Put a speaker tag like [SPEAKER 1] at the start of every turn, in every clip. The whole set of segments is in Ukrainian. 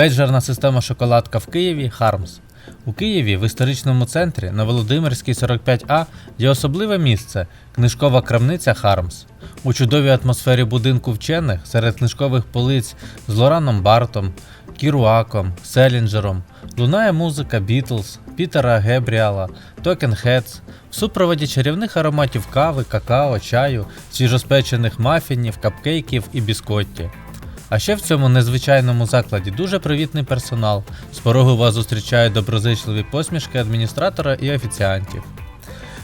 [SPEAKER 1] Пейджерна система шоколадка в Києві Хармс. У Києві в історичному центрі на Володимирській 45А є особливе місце книжкова крамниця Хармс. У чудовій атмосфері будинку вчених серед книжкових полиць з Лораном Бартом, Кіруаком, Селінджером лунає музика Бітлз, Пітера Гебріала, Токен Хедс, в супроводі чарівних ароматів кави, какао, чаю, свіжоспечених мафінів, капкейків і біскотті. А ще в цьому незвичайному закладі дуже привітний персонал. З порогу вас зустрічають доброзичливі посмішки адміністратора і офіціантів.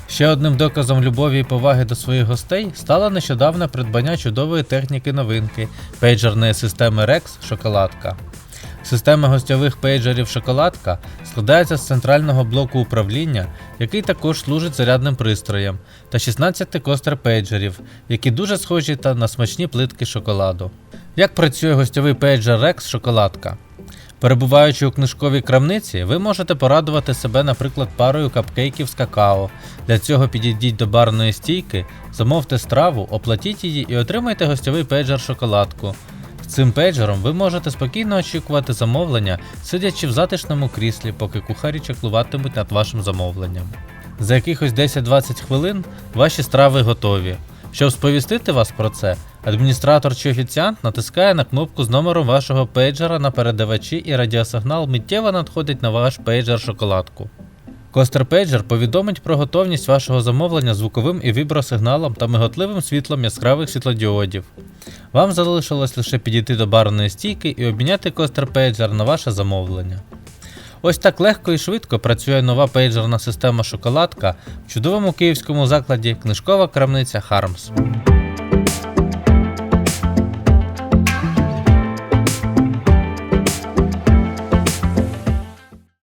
[SPEAKER 1] Ще одним доказом любові і поваги до своїх гостей стало нещодавне придбання чудової техніки новинки пейджерної системи Rex Шоколадка. Система гостьових пейджерів Шоколадка складається з центрального блоку управління, який також служить зарядним пристроєм, та 16 костер пейджерів, які дуже схожі та на смачні плитки шоколаду. Як працює гостьовий пейджер Rex Шоколадка? Перебуваючи у книжковій крамниці, ви можете порадувати себе, наприклад, парою капкейків з какао. Для цього підійдіть до барної стійки, замовте страву, оплатіть її і отримайте гостьовий пейджер шоколадку. З цим пейджером ви можете спокійно очікувати замовлення, сидячи в затишному кріслі, поки кухарі чеклуватимуть над вашим замовленням. За якихось 10-20 хвилин ваші страви готові. Щоб сповістити вас про це, адміністратор чи офіціант натискає на кнопку з номером вашого пейджера на передавачі і радіосигнал миттєво надходить на ваш пейджер шоколадку. Костер Пейджер повідомить про готовність вашого замовлення звуковим і вібросигналом та миготливим світлом яскравих світлодіодів. Вам залишилось лише підійти до барної стійки і обміняти костер Пейджер на ваше замовлення. Ось так легко і швидко працює нова пейджерна система шоколадка в чудовому київському закладі книжкова крамниця Хармс.